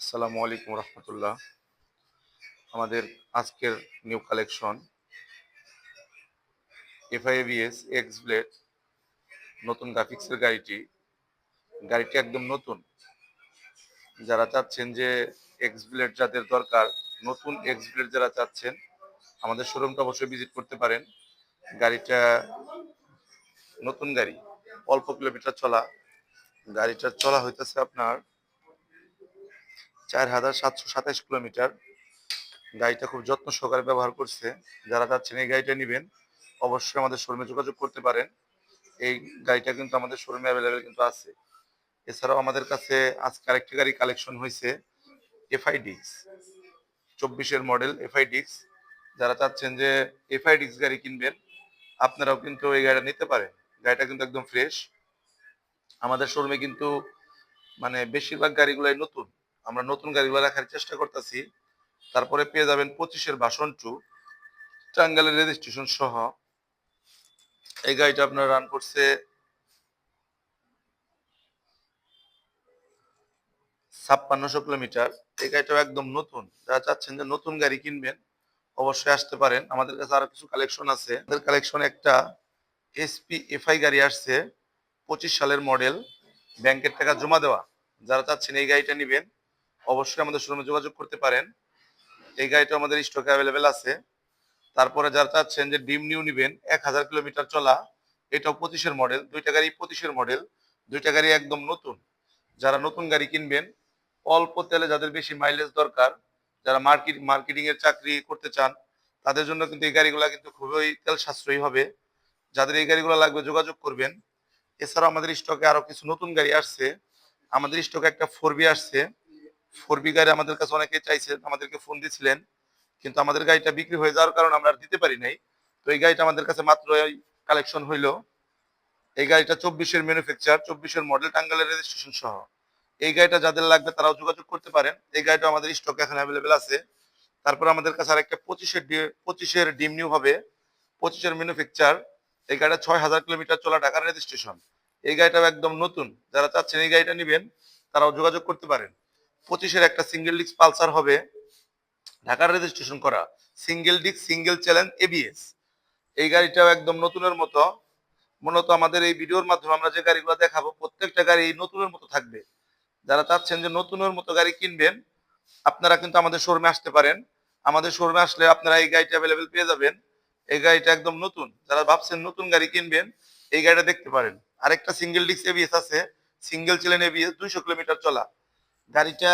আসসালামু আলাইকুম রহমতুল্লাহ। আমাদের আজকের new collection FIBS X blade নতুন গ্রাফিক্সের গাড়িটি। গাড়িটি একদম নতুন। যারা চাচ্ছেন যে এক্স ব্লেড যাদের দরকার, নতুন এক্স ব্লেড যারা চাচ্ছেন, আমাদের শোরুমটা অবশ্যই ভিজিট করতে পারেন। গাড়িটা নতুন গাড়ি, অল্প কিলোমিটার চলা। গাড়িটার চলা হইতেছে আপনার চার হাজার সাতশো সাতাইশ কিলোমিটার। গাড়িটা খুব যত্ন সহকারে ব্যবহার করছে। যারা চাচ্ছেন এই গাড়িটা নেবেন, অবশ্যই আমাদের শোরুমে যোগাযোগ করতে পারেন। এই গাড়িটা কিন্তু আমাদের শোরুমে অ্যাভেলেবেল কিন্তু আছে। এছাড়াও আমাদের কাছে আজকে আরেকটি গাড়ি কালেকশন হয়েছে এফআই ডিক্স চব্বিশের মডেল এফআই ডিক্স যারা চাচ্ছেন যে এফআই ডিক্স গাড়ি কিনবেন, আপনারাও কিন্তু এই গাড়িটা নিতে পারেন। গাড়িটা কিন্তু একদম ফ্রেশ আমাদের শোরুমে কিন্তু মানে বেশিরভাগ গাড়িগুলাই নতুন। আমরা নতুন গাড়িগুলো রাখার চেষ্টা করতেছি। তারপরে পেয়ে যাবেন পঁচিশের বাসন টু টাঙ্গালের রেজিস্ট্রেশন সহ। এই গাড়িটা আপনার রান করছে ছাপ্পান্নশো কিলোমিটার। এই গাড়িটাও একদম নতুন। যারা চাচ্ছেন যে নতুন গাড়ি কিনবেন, অবশ্যই আসতে পারেন। আমাদের কাছে আরও কিছু কালেকশন আছে। আমাদের কালেকশন একটা এসপি এফআই গাড়ি আসছে, পঁচিশ সালের মডেল ব্যাংকের টাকা জমা দেওয়া। যারা চাচ্ছেন এই গাড়িটা নেবেন অবশ্যই আমাদের শোরুমে যোগাযোগ করতে পারেন। এই গাড়িটা আমাদের স্টকে অ্যাভেলেবেল আছে। তারপরে যারা চাচ্ছেন যে ডিম নিউ নিবেন, এক হাজার কিলোমিটার চলা, এটাও পঁচিশের মডেল দুইটা গাড়ি পঁচিশের মডেল দুইটা গাড়ি একদম নতুন। যারা নতুন গাড়ি কিনবেন, অল্প তেলে যাদের বেশি মাইলেজ দরকার, যারা মার্কেট মার্কেটিং এর চাকরি করতে চান, তাদের জন্য কিন্তু এই গাড়িগুলো কিন্তু খুবই তেল সাশ্রয়ী হবে। যাদের এই গাড়িগুলো লাগবে যোগাযোগ করবেন। এছাড়াও আমাদের স্টকে আরও কিছু নতুন গাড়ি আসছে। আমাদের স্টকে একটা ফোর বি আসছে। ফোর বি গাড়ি আমাদের কাছে অনেকে চাইছেন আমাদেরকে ফোন দিছিলেন, কিন্তু আমাদের গাড়িটা বিক্রি হয়ে যাওয়ার কারণে আমরা আর দিতে পারি নাই। তো এই গাড়িটা আমাদের কাছে মাত্র কালেকশন হইল। এই গাড়িটা চব্বিশের ম্যানুফ্যাকচার চব্বিশের মডেল টাঙ্গালের রেজিস্ট্রেশন সহ। এই গাড়িটা যাদের লাগবে তারাও যোগাযোগ করতে পারেন। এই গাড়িটা আমাদের স্টকে এখন অ্যাভেলেবেল আছে। তারপর আমাদের কাছে আরেকটা পঁচিশের পঁচিশের ডিম নিউ হবে। পঁচিশের ম্যানুফ্যাকচার এই গাড়িটা ছয় হাজার কিলোমিটার চলা ঢাকার রেজিস্ট্রেশন এই গাড়িটাও একদম নতুন। যারা চাচ্ছেন এই গাড়িটা নেবেন, তারাও যোগাযোগ করতে পারেন। পঁচিশের একটা সিঙ্গেল ডিস্ক পালসার হবে। ঢাকার রেজিস্ট্রেশন করা। Single disc single channel ABS এই গাড়িটাও একদম নতুনের মতো। মূলত আমাদের এই ভিডিওর মাধ্যমে আমরা যে গাড়িগুলো দেখাবো, প্রত্যেকটা গাড়ি এই নতুনের মতো থাকবে। যারা চাচ্ছেন যে নতুনের মতো গাড়ি কিনবেন, আপনারা কিন্তু আমাদের শোরুমে আসতে পারেন। আমাদের শোরুমে আসলে আপনারা এই গাড়িটা অ্যাভেলেবেল পেয়ে যাবেন। এই গাড়িটা একদম নতুন। যারা ভাবছেন নতুন গাড়ি কিনবেন, এই গাড়িটা দেখতে পারেন। আরেকটা সিঙ্গেল ডিস্ক এবিএস আছে। সিঙ্গেল চ্যালেঞ্জ এবিএস দুইশো কিলোমিটার চলা। গাড়িটা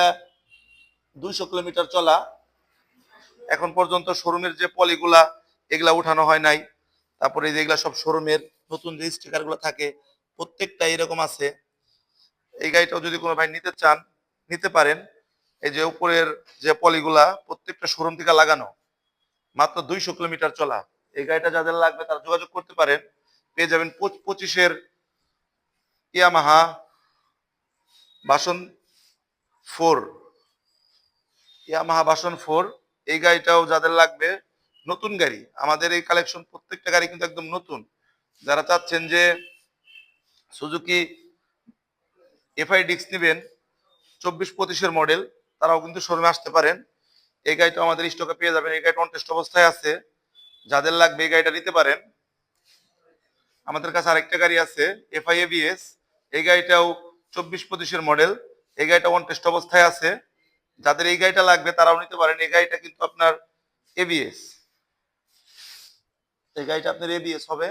দুইশো কিলোমিটার চলা। এখন পর্যন্ত শোরুমের যে পলিগুলা, এগুলা উঠানো হয় নাই। তারপরে যেগুলা সব শোরুমের নতুন যে স্টিকারগুলো থাকে, প্রত্যেকটা এরকম আছে। এই গাড়িটাও যদি কোনো ভাই নিতে চান, নিতে পারেন। এই যে উপরের যে পলিগুলা, প্রত্যেকটা শোরুম থেকে লাগানো। মাত্র দুইশো কিলোমিটার চলা। এই গাড়িটা যাদের লাগবে তারা যোগাযোগ করতে পারেন। পেয়ে যাবেন পঁচিশের ইয়ামাহা বাসন ফোর। ইয়ামাহা বাসন ফোর, এই গাড়িটাও যাদের লাগবে, নতুন গাড়ি। আমাদের এই কালেকশন প্রত্যেকটা গাড়ি কিন্তু একদম নতুন। যারা চাচ্ছেন যে সুজুকি এফআই ডিক্স নেবেন, চব্বিশ পঁচিশের মডেল তারাও কিন্তু শোরুমে আসতে পারেন। এই গাড়িটা আমাদের স্টকে পেয়ে যাবেন। এই গাড়িটা অনটেস্ট অবস্থায় আছে। যাদের লাগবে এই গাড়িটা নিতে পারেন। আমাদের কাছে আরেকটা গাড়ি আছে এফআই এবিএস এই গাড়িটাও চব্বিশ পঁচিশের মডেল এই গাড়িটা অনটেস্ট অবস্থায় আছে। যাদের এই গাড়িটা লাগবে, তারাও নিতে পারেন। এই গাড়িটা কিন্তু আপনার এবিএস এই গাড়িটা আপনার এবিএস হবে।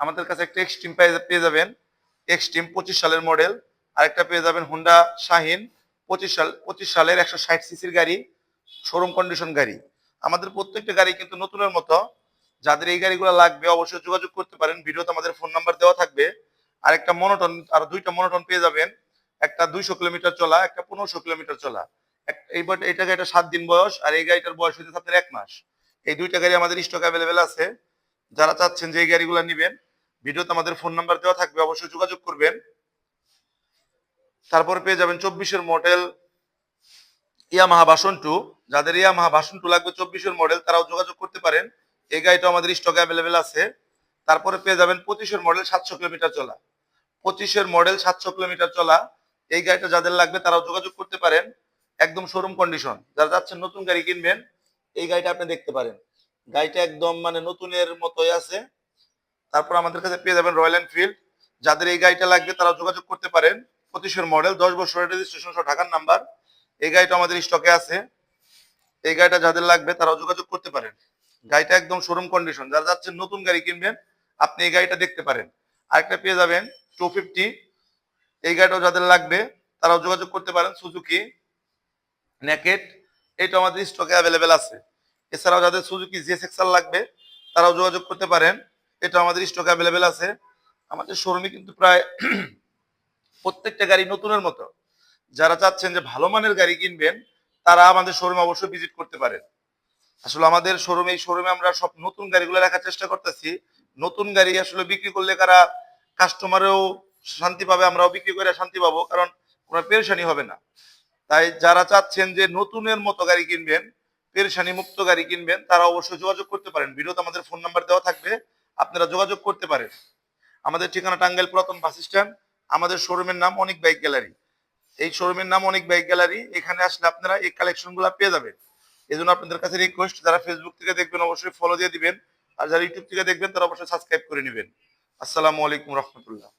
আমাদের কাছে একটা এক্সট্রিম পেয়ে যাবেন। এক্সট্রিম পঁচিশ সালের মডেল আরেকটা পেয়ে যাবেন হুন্ডা শাহিন পঁচিশ সাল, পঁচিশ সালের একশো ষাট সিসির গাড়ি। শোরুম কন্ডিশন গাড়ি। আমাদের প্রত্যেকটা গাড়ি কিন্তু নতুনের মতো। যাদের এই গাড়িগুলো লাগবে, অবশ্যই যোগাযোগ করতে পারেন। ভিডিওতে আমাদের ফোন নাম্বার দেওয়া থাকবে। আর একটা মনোটন আর দুইটা মনোটন পেয়ে যাবেন। একটা দুইশো কিলোমিটার চলা, একটা পনেরোশো কিলোমিটার চলা। এইবার এইটা গাড়িটা সাত দিন বয়স, আর এই গাড়িটার বয়স হচ্ছে আপনার এক মাস। এই দুইটা গাড়ি আমাদের স্টক অ্যাভেলেবেল আছে। যারা চাচ্ছেন যে এই গাড়িগুলো নেবেন, ভিডিওতে আমাদের ফোন নাম্বার দেওয়া থাকবে, অবশ্যই যোগাযোগ করবেন। তারপরে পেয়ে যাবেন চব্বিশের মডেল ইয়ামাহা বাসন টু যাদের ইয়ামাহা বাসন টু লাগবে চব্বিশের মডেল তারাও যোগাযোগ করতে পারেন। এই গাড়িটা আমাদের স্টক অ্যাভেলেবেল আছে। তারপরে পেয়ে যাবেন পঁচিশের মডেল সাতশো কিলোমিটার চলা। পঁচিশের মডেল সাতশো কিলোমিটার চলা। এই গাড়িটা যাদের লাগবে তারাও যোগাযোগ করতে পারেন। একদম শোরুম কন্ডিশন যারা যাচ্ছেন নতুন গাড়ি কিনবেন, এই গাড়িটা আপনি দেখতে পারেন। গাড়িটা একদম মানে নতুনের মতোই আছে। তারপর আমাদের কাছে পেয়ে যাবেন রয়্যাল এনফিল্ড যাদের এই গাড়িটা লাগবে তারা যোগাযোগ করতে পারেন। পঁচিশের মডেল দশ বছরের রেজিস্ট্রেশন সহ ঢাকার নাম্বার এই গাড়িটা আমাদের স্টকে আছে। এই গাড়িটা যাদের লাগবে তারাও যোগাযোগ করতে পারেন। গাড়িটা একদম শোরুম কন্ডিশন যারা যাচ্ছেন নতুন গাড়ি কিনবেন, আপনি এই গাড়িটা দেখতে পারেন। আরেকটা পেয়ে যাবেন টু ফিফটি এই গাড়িটাও যাদের লাগবে, তারাও যোগাযোগ করতে পারেন সুজুকি নেকেট এটা আমাদের স্টকে অ্যাভেলেবেল আছে। এছাড়াও যাদের সুজুকি জিএস এক্সআর লাগবে, তারাও যোগাযোগ করতে পারেন এটা আমাদের স্টকে অ্যাভেলেবেল আছে। আমাদের শোরুমে কিন্তু প্রায় প্রত্যেকটা গাড়ি নতুনের মতো। যারা চাচ্ছেন যে ভালো মানের গাড়ি কিনবেন, তারা আমাদের শোরুমে অবশ্যই ভিজিট করতে পারেন। আসলে আমাদের শোরুমে এই শোরুমে আমরা সব নতুন গাড়িগুলো রাখার চেষ্টা করতেছি। নতুন গাড়ি আসলে বিক্রি করলে কারা কাস্টমারেও শান্তি পাবে আমরাও বিক্রি করে শান্তি পাবো, কারণ কোনো পেরেশানি হবে না। তাই যারা চাচ্ছেন যে নতুনের মতো গাড়ি কিনবেন, পেরেশানি মুক্ত গাড়ি কিনবেন, তারা অবশ্যই যোগাযোগ করতে পারেন। ভিডিওতে আমাদের ফোন নাম্বার দেওয়া থাকবে, আপনারা যোগাযোগ করতে পারেন। আমাদের ঠিকানা টাঙ্গাইল পুরাতন বাস স্ট্যান্ড। আমাদের শোরুমের নাম অনেক বাইক গ্যালারি। এই শোরুমের নাম অনেক বাইক গ্যালারি। এখানে আসলে আপনারা এই কালেকশনগুলা পেয়ে যাবেন। এই জন্য আপনাদের কাছে রিকোয়েস্ট যারা ফেসবুক থেকে দেখবেন অবশ্যই ফলো দিয়ে দিবেন। আর যারা ইউটিউব থেকে দেখবেন, তারা অবশ্যই সাবস্ক্রাইব করে নেবেন। আসসালামু আলাইকুম রহমতুল্লাহ।